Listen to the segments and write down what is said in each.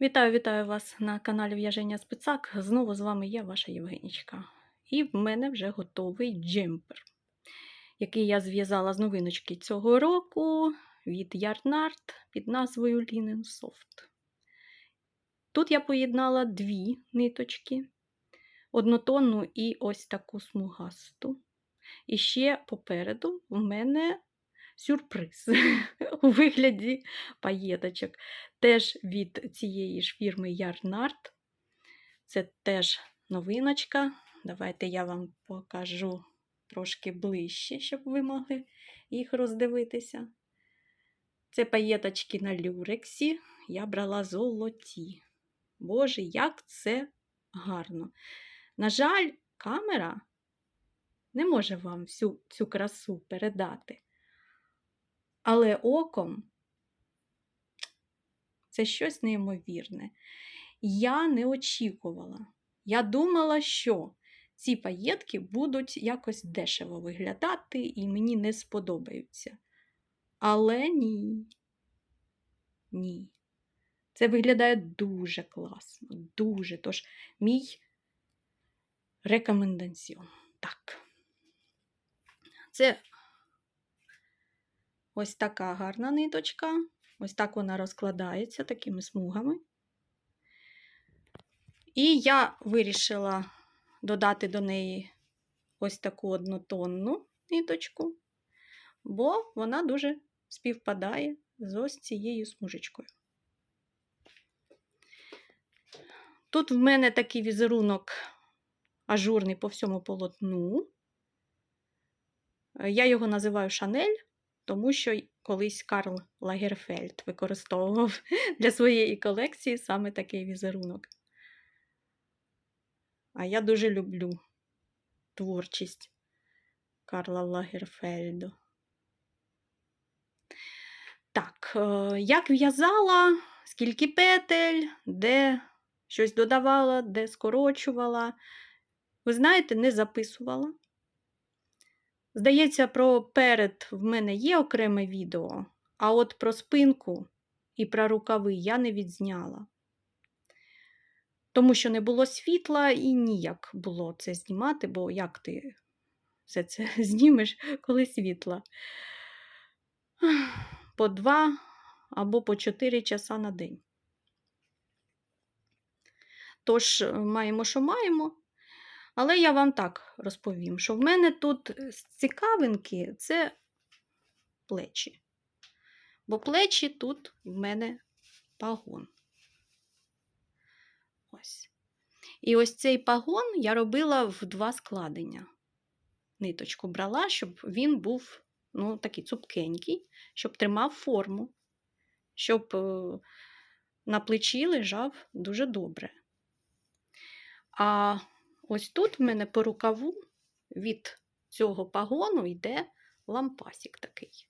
Вітаю, вітаю вас на каналі В'яження Спецак. Знову з вами я, ваша Євгенічка. І в мене вже готовий джемпер, який я зв'язала з новиночки цього року від Yarnart під назвою Linen Soft. Тут я поєднала дві ниточки, однотонну і ось таку смугасту. І ще попереду в мене сюрприз у вигляді паєточок. Теж від цієї ж фірми Yarnart. Це теж новиночка. Давайте я вам покажу трошки ближче, щоб ви могли їх роздивитися. Це паєточки на люрексі. Я брала золоті. Боже, як це гарно! На жаль, камера не може вам всю цю красу передати. Але оком це щось неймовірне. Я не очікувала. Я думала, що ці паєтки будуть якось дешево виглядати і мені не сподобаються. Але ні. Ні. Це виглядає дуже класно, дуже. Тож, мій рекомендаціон. Так. Це ось така гарна ниточка. Ось так вона розкладається такими смугами. І я вирішила додати до неї ось таку однотонну ниточку, бо вона дуже співпадає з ось цією смужечкою. Тут в мене такий візерунок ажурний по всьому полотну. Я його називаю Шанель, тому що колись Карл Лагерфельд використовував для своєї колекції саме такий візерунок. А я дуже люблю творчість Карла Лагерфельду. Так, е, як в'язала, скільки петель, де щось додавала, де скорочувала. Ви знаєте, не записувала. Здається, про перед в мене є окреме відео, а от про спинку і про рукави я не відзняла. Тому що не було світла і ніяк було це знімати, бо як ти все це знімеш, коли світла? По два або по чотири часа на день. Тож, маємо, що маємо. Але я вам так розповім, що в мене тут цікавинки це плечі. Бо плечі тут в мене пагон. Ось. І ось цей пагон я робила в два складення. Ниточку брала, щоб він був ну, такий цупкенький, щоб тримав форму, щоб е, на плечі лежав дуже добре. А ось тут в мене по рукаву від цього пагону йде лампасик такий.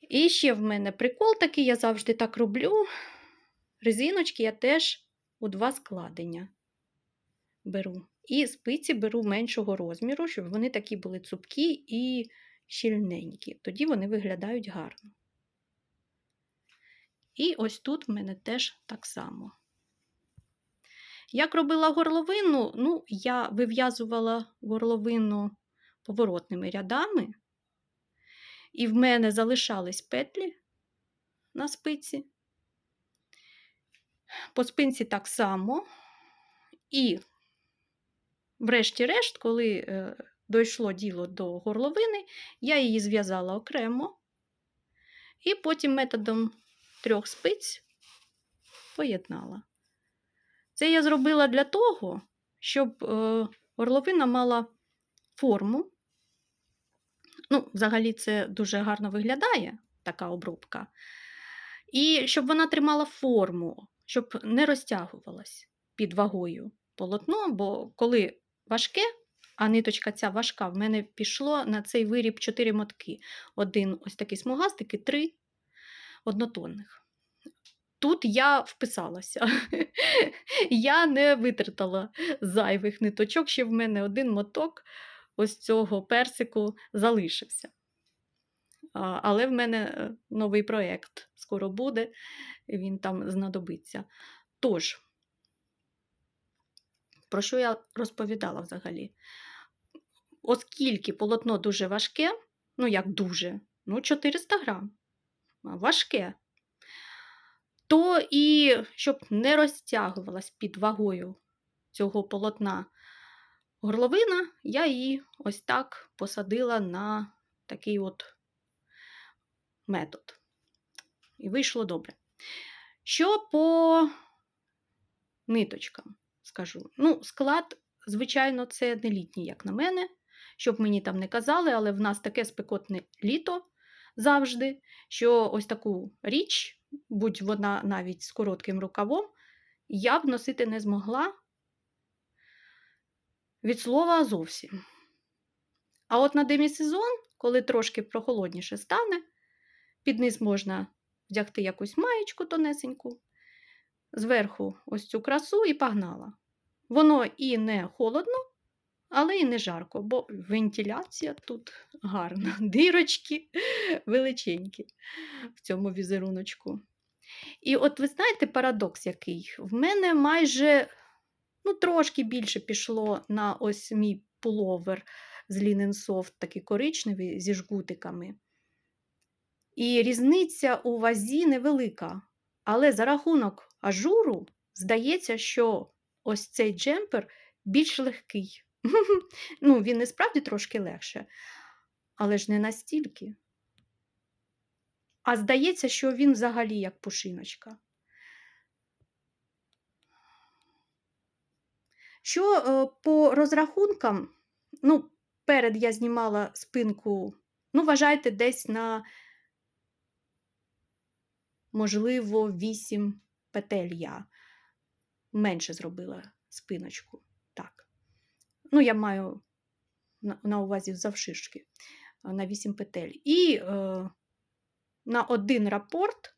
І ще в мене прикол такий, я завжди так роблю. Резиночки я теж у два складення беру. І спиці беру меншого розміру, щоб вони такі були цупкі і щільненькі. Тоді вони виглядають гарно. І ось тут в мене теж так само. Як робила горловину, ну, я вив'язувала горловину поворотними рядами, і в мене залишались петлі на спиці. По спинці так само. І, врешті-решт, коли е, дійшло діло до горловини, я її зв'язала окремо, і потім методом трьох спиць поєднала. Це я зробила для того, щоб е, горловина мала форму. Ну, взагалі, це дуже гарно виглядає, така обробка. І щоб вона тримала форму, щоб не розтягувалась під вагою полотно, бо коли важке, а ниточка ця важка, в мене пішло на цей виріб 4 мотки. Один ось такий смугастик і три однотонних. Тут я вписалася. Я не витратила зайвих ниточок, ще в мене один моток ось цього персику залишився. Але в мене е, новий проєкт скоро буде, він там знадобиться. Тож, про що я розповідала взагалі? Оскільки полотно дуже важке, ну як дуже, ну 400 грам, важке, то і щоб не розтягувалась під вагою цього полотна горловина, я її ось так посадила на такий от метод. І вийшло добре. Що по ниточкам скажу? Ну, склад, звичайно, це не літній, як на мене, щоб мені там не казали, але в нас таке спекотне літо завжди, що ось таку річ, будь вона навіть з коротким рукавом, я б носити не змогла від слова зовсім. А от на демісезон, коли трошки прохолодніше стане, під низ можна вдягти якусь маєчку тонесеньку, зверху ось цю красу і погнала. Воно і не холодно, але і не жарко, бо вентиляція тут гарна. Дирочки величенькі в цьому візеруночку. І от ви знаєте парадокс який? В мене майже ну, трошки більше пішло на ось мій пуловер з Linen Soft, такий коричневий зі жгутиками. І різниця у вазі невелика. Але за рахунок ажуру здається, що ось цей джемпер більш легкий. ну, він і справді трошки легше, але ж не настільки. А здається, що він взагалі як пушиночка. Що е, по розрахункам, ну, перед я знімала спинку, ну, вважайте, десь на, можливо, 8 петель я менше зробила спиночку. Ну, я маю на, на увазі завшишки на 8 петель. І е, на один рапорт,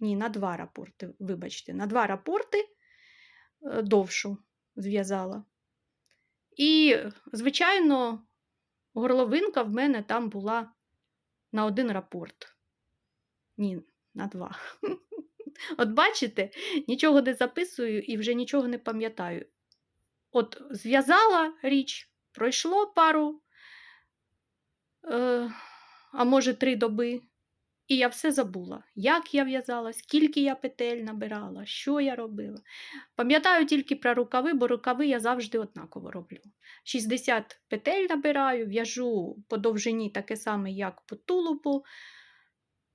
ні, на два рапорти, вибачте, на два рапорти е, довшу зв'язала. І, звичайно, горловинка в мене там була на один рапорт. Ні, на два. От бачите, нічого не записую і вже нічого не пам'ятаю. От зв'язала річ, пройшло пару, е, а може, три доби, і я все забула, як я в'язала, скільки я петель набирала, що я робила. Пам'ятаю тільки про рукави, бо рукави я завжди однаково роблю. 60 петель набираю, в'яжу по довжині таке саме, як по тулупу.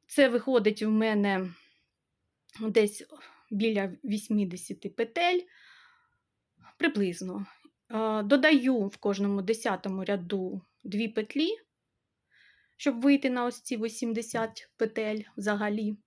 Це виходить в мене десь біля 80 петель приблизно. Додаю в кожному десятому ряду дві петлі, щоб вийти на ось ці 80 петель взагалі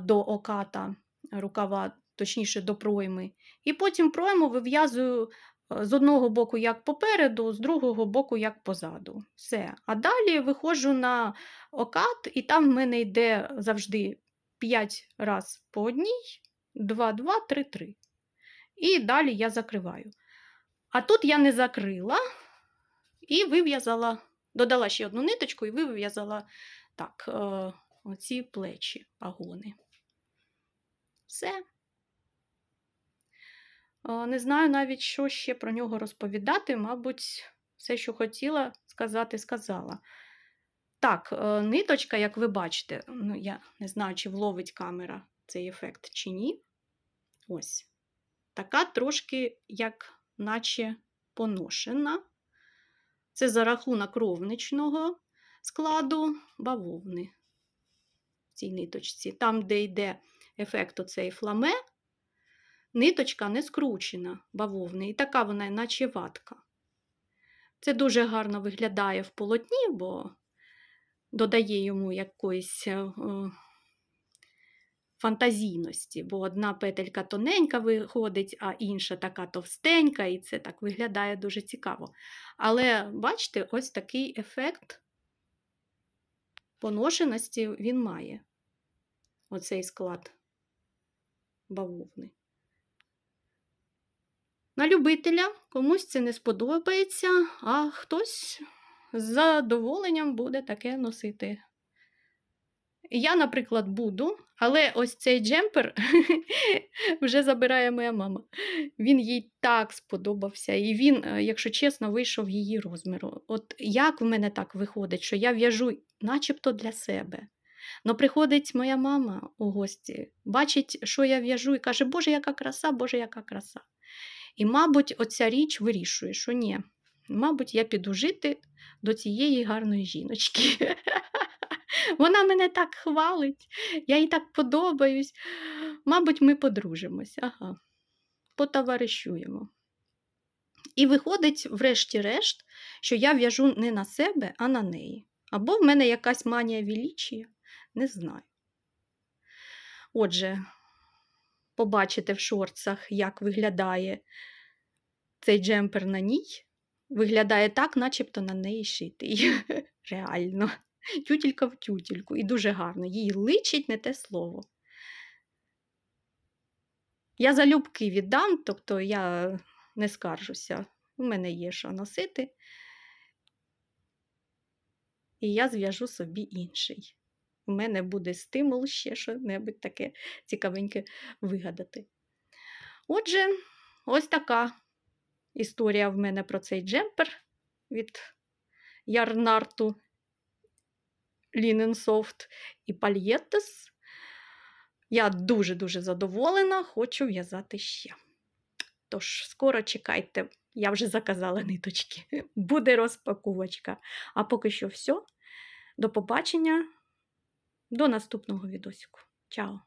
до оката рукава, точніше до пройми. І потім пройму вив'язую з одного боку як попереду, з другого боку як позаду. Все. А далі виходжу на окат, і там в мене йде завжди 5 раз по одній, 2, 2, 3, 3. І далі я закриваю. А тут я не закрила і вив'язала, додала ще одну ниточку і вив'язала так, е, оці плечі, пагони. Все. Е, не знаю навіть, що ще про нього розповідати, мабуть, все, що хотіла сказати, сказала. Так, е, ниточка, як ви бачите, ну, я не знаю, чи вловить камера цей ефект чи ні. Ось. Така трошки, як наче поношена. Це за рахунок ровничного складу бавовни в цій ниточці. Там, де йде ефект оцей фламе, ниточка не скручена бавовни, і така вона, наче ватка. Це дуже гарно виглядає в полотні, бо додає йому якоїсь е, фантазійності, бо одна петелька тоненька виходить, а інша така товстенька, і це так виглядає дуже цікаво. Але бачите, ось такий ефект поношеності він має оцей склад бавовни. На любителя комусь це не сподобається, а хтось з задоволенням буде таке носити. Я, наприклад, буду, але ось цей джемпер вже забирає моя мама. Він їй так сподобався, і він, е, якщо чесно, вийшов її розміру. От як в мене так виходить, що я в'яжу начебто для себе. Но приходить моя мама у гості, бачить, що я в'яжу, і каже, Боже, яка краса, Боже, яка краса. І, мабуть, оця річ вирішує, що ні, мабуть, я піду жити до цієї гарної жіночки. Вона мене так хвалить, я їй так подобаюсь. Мабуть, ми подружимось, ага, потоваришуємо. І виходить, врешті-решт, що я в'яжу не на себе, а на неї. Або в мене якась манія величія, не знаю. Отже, побачите в шорцах, як виглядає цей джемпер на ній. Виглядає так, начебто на неї шитий. Реально. Тютілька в тютільку. І дуже гарно. Їй личить не те слово. Я залюбки віддам, тобто я не скаржуся. У мене є що носити. І я зв'яжу собі інший. У мене буде стимул ще що-небудь таке цікавеньке вигадати. Отже, ось така історія в мене про цей джемпер від Ярнарту Ліненсофт і Пальєтес. Я дуже-дуже задоволена, хочу в'язати ще. Тож, скоро чекайте, я вже заказала ниточки. Буде розпаковочка. А поки що все. До побачення, до наступного відосику. Чао!